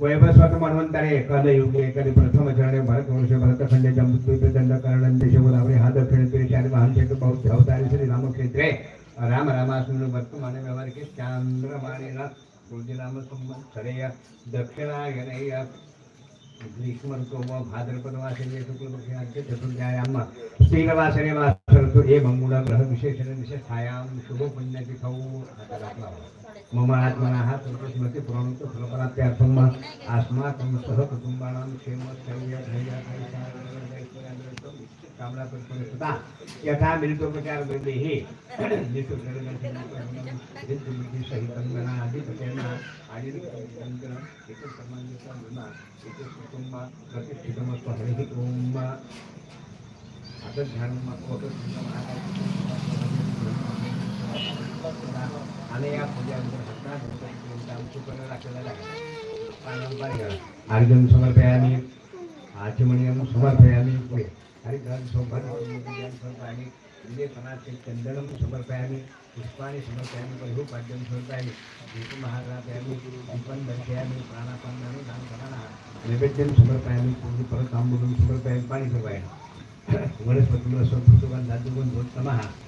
वैभस्वत मनवंतरे कल युगे कधी प्रथम चरणे भरत वर्ष भरत खंडे जमदूत प्रचंड कर्ण देशवरावरे हा दक्षिण तिरिशारी महान क्षेत्र बौद्ध अवतारी श्री रामक्षेत्रे. राम रामास्मिन वर्तमान व्यवहार के चांद्रमाणिन राम संबंध सरेय दक्षिणायनय ग्रीष्मर्को व भाद्रपदवासरे शुक्लपक्षांचे चतुर्ध्यायाम स्त्रीलवासरे वा सरतो हे भंगुडा ग्रह विशेषण विशेषायाम शुभ पुण्यतिथौ आता मम आत्मनः सर्वस्मृति प्रणुत फलपरात्यार्थम् अस्माकं सह कुटुम्बानां क्षेम स्थैर्य धैर्य कामना परिपूर्णता यथा मिलितोपचार वृद्धिः सहितं गणाधिपतेन आदिकं एकसमानता गुणा एककुटुंब प्रतिष्ठितमस्व हरिः ओम्। आता ध्यान आणि या पूजा आमची पण पारंपरिक अर्घ्यं समर्पयामि आचमनीयं समर्पयामि हरिग्रहं सौभाग्यं समर्पयामि विजयपनाचे चन्दनं समर्पयामि, पुष्पाणि समर्पयामि बहिपाद्यं समर्पयामि दीपं दर्शयामि प्राणापानानि दानकराणः नैवेद्यं समर्पयामि पूर्णपरताम्बूलं समर्पयामि पाणि समर्पयामि वनस्पतिं स्वभूतवान् दातुगुणोत्तमः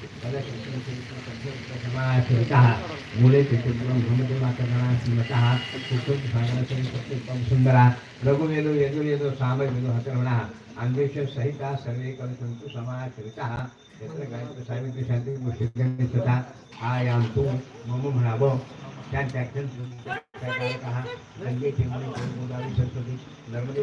मूले सागरसं सत्यत्वं सुन्दरा रघुवेदो यजुर्वेदो सामवेदो हतर्वणः अन्वेष सहिता सर्वे कविसन्तु समाश्रितः यत्र गायत्र सावित्री शान्ति मुष्टिगणे तथा आयां तु मम म्हणावं त्या त्याक्षण गंगे चिमणी गोदावरी सरस्वती नर्मदे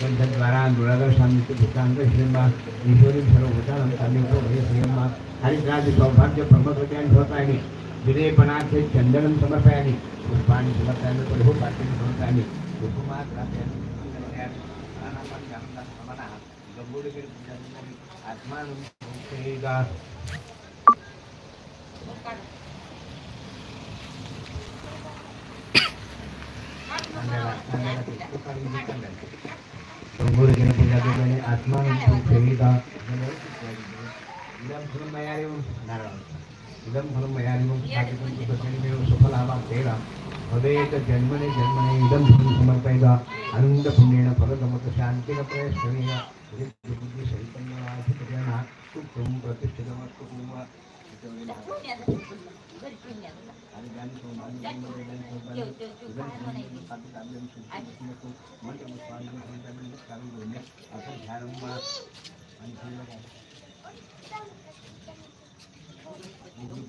ग्रंथद्वारा दुरागर स्वामीचे भूतांग श्रीमा ईश्वरी सर्वभूतानं तामिको भय श्रीमा हरिद्राज सौभाग्य प्रमोदयान होतायनि विनयपणाचे चंदनं समर्पयामि पुष्पाणि समर्पयामि परिहो पाठ्यं समर्पयामि कुसुमात् ગુરુજીને પૂજા કરીને આત્માનું સુખ એવીતા ઇદમ ફલમ મયારિમ નારાયણ ઇદમ ફલમ મયારિમ સાચું સુખની મેળો સફળ આવા તેરા હવે એક જન્મને જન્મને ઇદમ ફલમ સમર્પયતા આનંદ પુણ્યેન ફલતમત શાંતિર પ્રયશ્રમેણ બુદ્ધિ સહિતમ વાસી પ્રજાના સુખમ પ્રતિષ્ઠિતમસ્તુ કુમા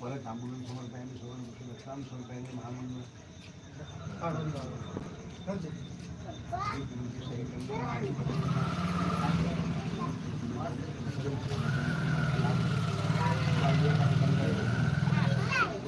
પરત આંબુલન્સ સો રૂપિયાની સો રૂપિયા ત્રણસો રૂપિયાની મહામંડળ આઠ હજાર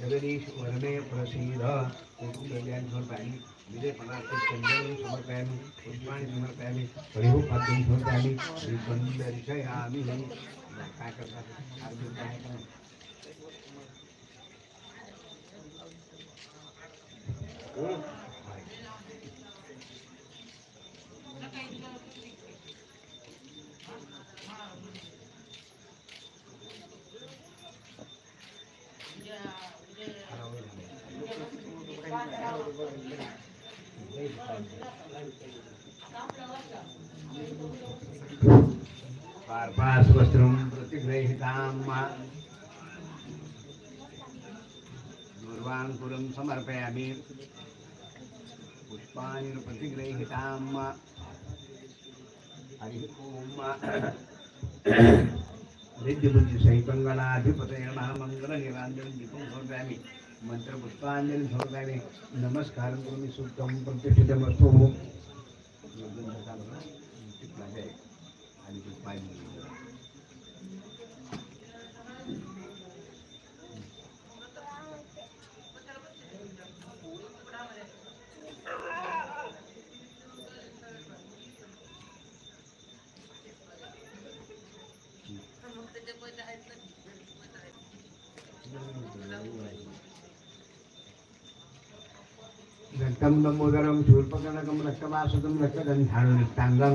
जगदीश वरमे प्रसीद विजय पदार्थ चंदन समर्पयामि पुष्पाणि समर्पयामि हरिहोपाद्यं समर्पयामि दर्शयामि काय करतात काय करतात पार्पास वस्त्रं प्रतिगृहीतां समर्पयामि। पुष्पाणि प्रतिगृहीतां हरिः ॐ रिद्धिबुद्धिसहितङ्गणाधिपतये नमः। मङ्गलनिराञ्जनं दीपं समर्पयामि आणि पाय रक्तं लम्बोदरं शूर्पकर्णकं रक्तवासुतं रक्तगन्धाणुरिक्ताङ्गं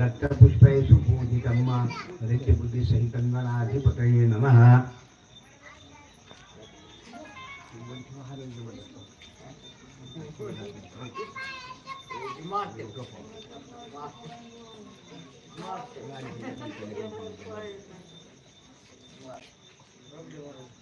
रक्तपुष्पै सुपूजितं हृद्यबुद्धिसहितं गणाधिपतये नमः। सागर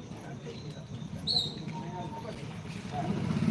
Thank you.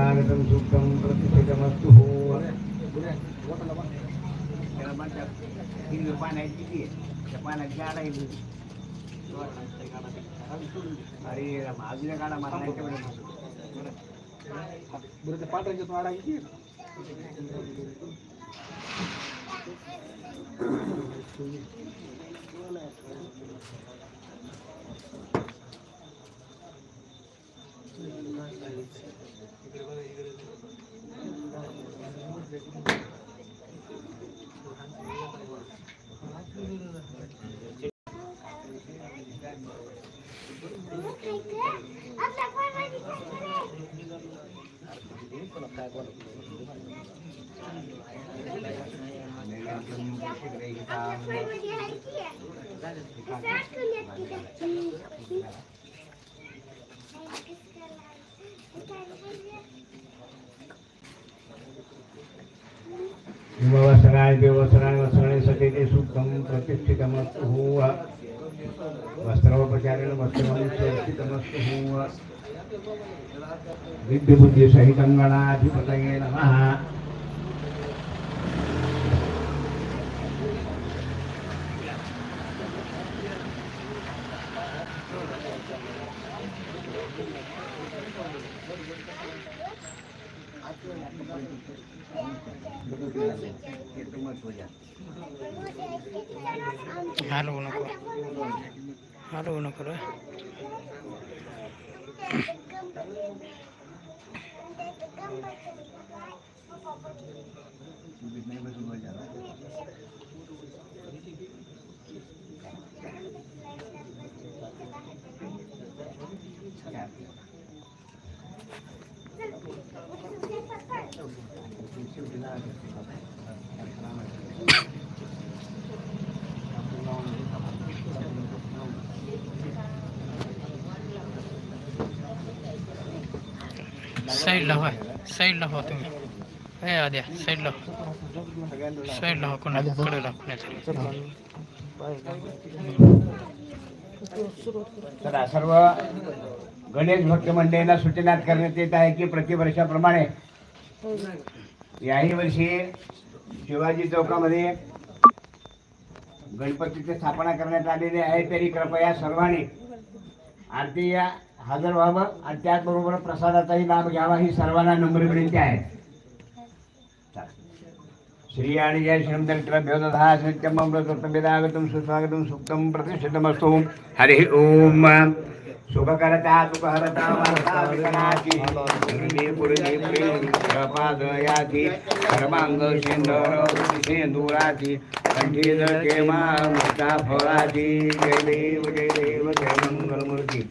शरणागतं दुःखं प्रतिष्ठितमस्तु अरे अजून काढा मला पाठवायचं तो आडा किती Thank you. Saco, minha filha. वस्त्राय व्यवस्त्राय वस्त्राय सतेते सुखं प्रतिष्ठितमस्तु वस्त्रोपचारेण वस्त्रं सुरक्षितमस्तु विद्युबुद्धिसहितं गणाधिपतये नमः ಹಲವು ನಕು ಹಲವು ನಕರ Thank you. साईडला व्हा साईडला व्हा तुम्ही. हे आद्या साईडला हो. साईडला व्हा कोणा कडेला सर्व गणेश भक्त मंडळींना सूचना करण्यात येत आहे की प्रतिवर्षाप्रमाणे याही वर्षी शिवाजी चौकामध्ये गणपतीची स्थापना करण्यात आलेली आहे. तरी कृपया सर्वांनी आरती या हजर व्हावं आणि त्याचबरोबर प्रसादाचाही लाभ घ्यावा ही सर्वांना नम्र विनंती आहे. श्री आणि जय श्रीमदंत्र भ्योदधा सत्यमृतवेदागतं सुस्वागतं सुप्तं प्रतिष्ठितमस्तु. हरिः ओम. सुखकरता दुःखहरता वार्ता विकनाची गुरुजी गुरुजी सर्वांग सेंदर सेंदुराची कंठी फळाची जय देव जय देव जय मंगलमूर्ती.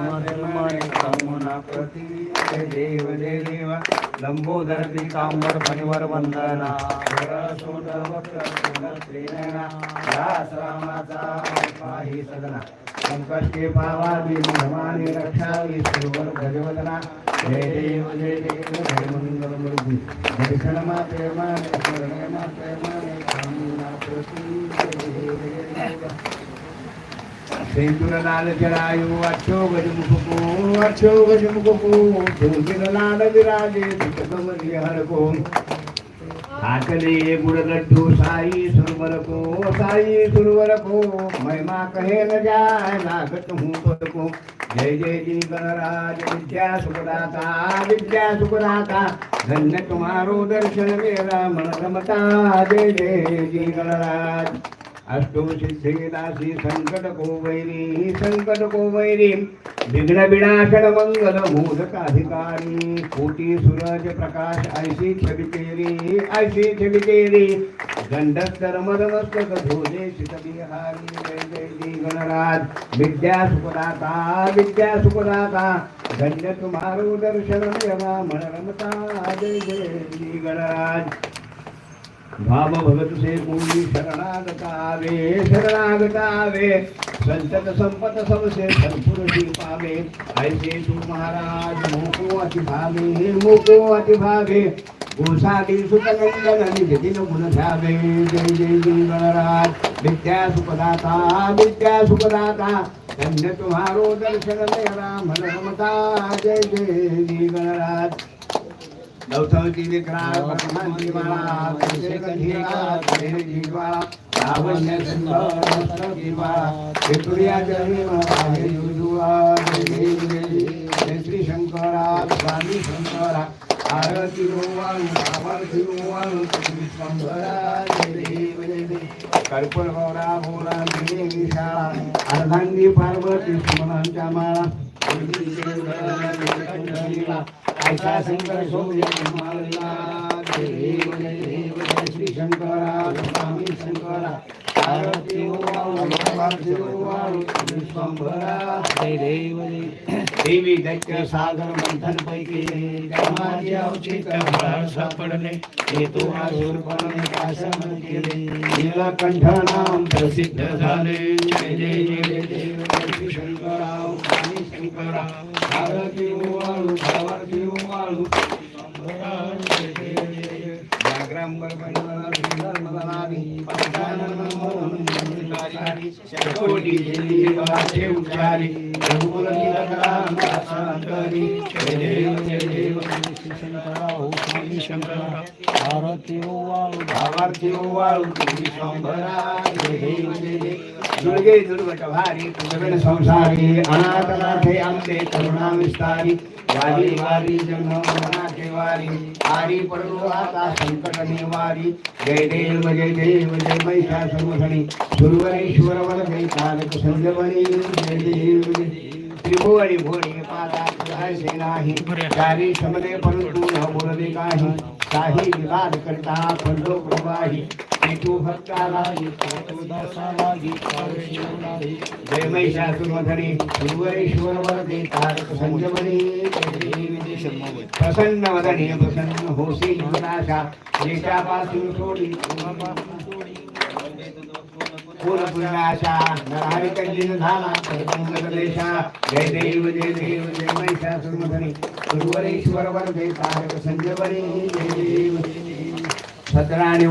ప్రతి దేవ దేవ. లంబోదర పీతాంబర పనివర వందన. పాహి సదన. సంకష్టే పావామి భవాని రక్షామి శ్రీవర గజవదన జయ దేవ జయ దేవ. జయ మంగళ దర్శనమా ప్రేమ अच्छो अच्छो साई सुरवर को साई सुरवर को महिमा कहे न जाए लागत हूँ को जय जय जी गणराज विद्या सुखदाता विद्या सुखदाता धन्य तुम्हारो दर्शन मेरा मन रमता जय जय जी गणराज अष्टम अष्टोषिद्धिलासी संकट कोवैरी संकट कोवैरी विघ्न विनाशन मंगल मूलकाधिकारी कोटी सूरज प्रकाश ऐसी छविकेरी ऐसी छविकेरी दंडस्तर मदमस्तक धोले शितविहारी जय जय जी गणराज विद्या सुखदाता विद्या सुखदाता धन्य तुम्हारो दर्शन रमता जय जय जी गणराज। भाव भगत से पूरी शरणागतावे शरणागतावे संतत संपत सबसे संपुर ही पावे ऐसे तू महाराज मोको अति भावे मोको अति भावे गोसादी सुतनंदन निज दिन गुण ध्यावे जय जय जय, गणराज। विद्या सुखदाता विद्या सुखदाता धन्य तुम्हारो दर्शन मेरा मन रमता जय जय जय, गणराज। गौतमजी विग्रह भगवान श्री शंकरा स्वामी शंकरा आरती भगवान आरती भगवान श्री शंकरा देव देव कर्पूर गौरा भोला दिने विशाळा अर्धांगी पार्वती स्मनांच्या माळा ऐसा शंकर सोय देव देव श्री शंकरा स्वामी शंकरा आरती विश्वंभरा जय देव देवी दैत्य सागर मंथन पैकी जन्माची अवचित सापडले. हे आसुरपणे शासन केले. नीलकंठ नाम प्रसिद्ध झाले. जय जय जय जय. स्वामी उच्चारी रघुकुल नीलकरांतरी जय देव जय भारती ओवाळू भावार्थी ओवाळू जय देव देव दुर्गे संसारी अनाथनाथे आमचे करुणा विस्तारी वारी जन्मनाथे वारी आरी पडलो आता संकट निवारी जय देव जय देव, जय महिषासुरमथणी सुरवरेश्वर वरदे कालक संजमणी जय देव जय देव। त्रिभुवनी भोणी पादा तुझायचे नाही चारी समदे परंतु न बोलले काही। काही विवाद करता पडलो प्रवाही। तू भक्ताला जय महिषासुरमथणी सुरवरेश्वर वरदे तारक जय प्रसन्न वदने प्रसन्न होसी जीवनाशा देशापासून सोडी पूर्णपुण्याशा नरहरी कंदिन झाला जय देव जय देव जय महिषासुरमथणी सुरवरेश्वर वरदे तारक संजमणी जय देव जय देव. सत्राणी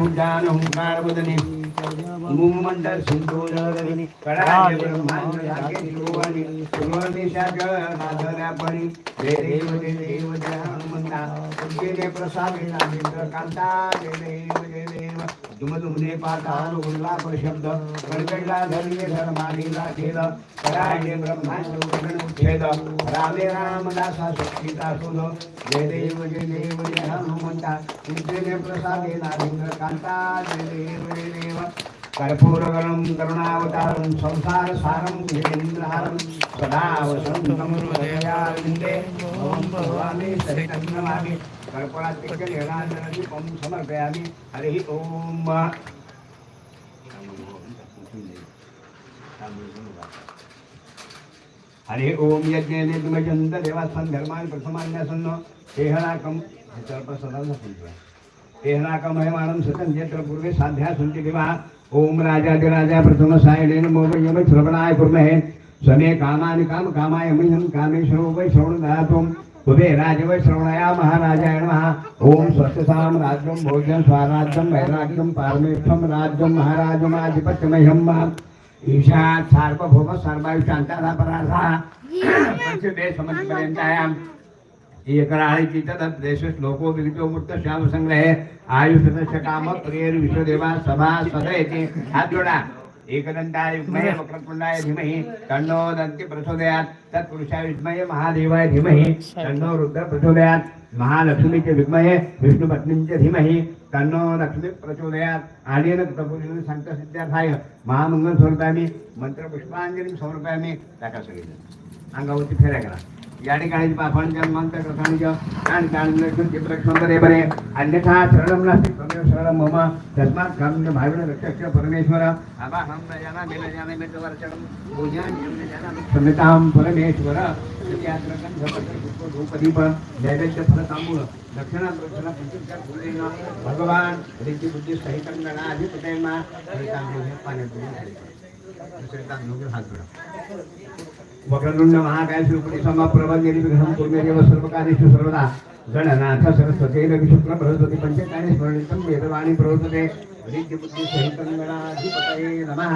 मुमंडल सिंधूर रगणी कडाळे ब्रह्मांड जागे शिरोवाणी सुरवदेशाच नादऱ्यापणी जय देव जय देव जय हनुमंता तुझे प्रसादे नागेंद्र कांता जय देव जय देव दुमदुमने पाताल उल्लाप शब्द कडकडला धर्मे धर्मानीला केल कडाळे ब्रह्मांड गगन उच्छेद रामे रामदासा शक्तीता सुध जय देव जय देव जय हनुमंता तुझे प्रसादे नागेंद्र कांता जय देव जय देव कर्पूरगणं करुणावतारं संसार सारं गिरीन्द्रहारं सदा वसन्तं हृदयारविन्दे ॐ भवामि सहितं नमामि कर्पूरात्यक्षनिराजनदीपं समर्पयामि हरिः ॐ हरि ओम यज्ञेने तुमजंत देवास्थान धर्मान प्रथमान्यासन्न हेहनाकम हे सर्प सदा तेहनाकम महिमानं सतं यत्र पूर्वे साध्या सन्ति दिवा ओम राजाधिराजा प्रथम सायणेन मोम यम श्रवणाय कुर्महे समे कामानि काम कामाय मह्यं कामेश्वरो वै श्रवणदातुम् उभे राज वै श्रवणया महाराजाय नमः ओम स्वस्यसाम राज्यं भोज्यं स्वाराज्यं वैराग्यं पारमेष्ठं राज्यं महाराजमाधिपत्यमह्यं माम् ईशात् सार्वभौम सर्वायुषान्तारा परार्था तददेश श्लोको विगतो मूर्त श्याम संग्रहे आयुष काम प्रियर विश्वदेवा सभा सदयते हात जोडा. एकदंताय विद्महे वक्रतुंडाय धीमहि तन्नो दन्ति प्रचोदयात्. तत्पुरुषाय विद्महे महादेवाय धीमहि तन्नो रुद्र प्रचोदयात्. महालक्ष्मीचे विद्महे विष्णुपत्नींचे धीमहि तन्नो लक्ष्मी प्रचोदयात्. आनेन तपोजन संत सिद्धार्थाय महामंगल स्वरूपामी मंत्र पुष्पांजली समर्पयामी टाका सगळेजण अंगावरती फेऱ्या करा. या ठिकाणी पापण जन्मांत कथांच आणि काणते प्रक्षोदरे बरे. अन्यथा शरणं नास्ति त्वमेव शरणं मम. तस्मात् काम्य भाविन रक्षक्ष परमेश्वर. आबा हम न जाना मेन जाने में तवर शरणं पूजां यम जाना समितां परमेश्वर. यात्रकं झपटर पुष्प धूपदीप नैवेद्य फल तांबूळ दक्षिणा पंचोपचार फुलेन भगवान रिद्धी बुद्धी सहितं गणाधिपतेमा हरितांबूळ पाण्यात हात जोडा वक्रतुंड महाकाय कुर्मे देव सर्वकार्येषु सर्वदा। गणनाथ सरस्वती रवि शुक्ल बृहस्पति पंचकार्य स्मरणितं वेदवाणी प्रवर्तते। हरिद्य बुद्धि सहितं गणाधिपतये नमः।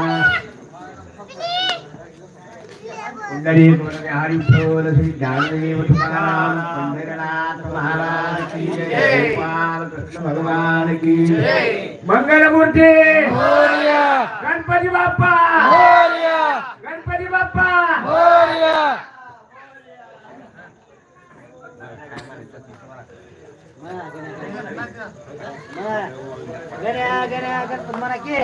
वरदे हरि प्रोल श्री ज्ञानदेव तुकाराम। पंढरनाथ महाराज की जय। गोपाल कृष्ण भगवान की जय। मंगल मूर्ती गणपती बाप्पा! गणपती बाप्पा! गण्या गण्या गणपत म्हणा की.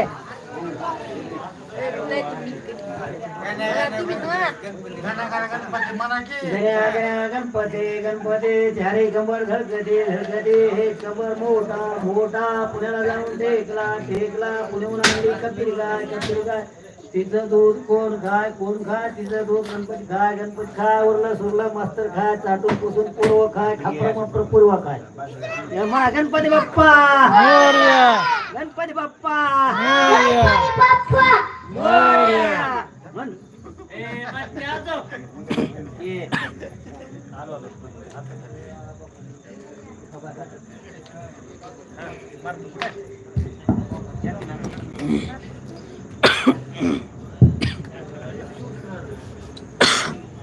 गण्या गण्या गणपती गणपती झारे कंबर घरगटे घरगटे हे कंबर मोठा मोठा पुण्याला जाऊन टेकला टेकला पुण्याहून आणली कपिल गाय तिचं दूध कोण खाय कोण खाय तिचं दूध गणपती खाय गणपती खाय उरला सुरला मास्तर खाय चाटून पुसून पूर्व खाय खापर मापर पूर्व खाय मा गणपती बाप्पा गणपती बाप्पा. ये. mm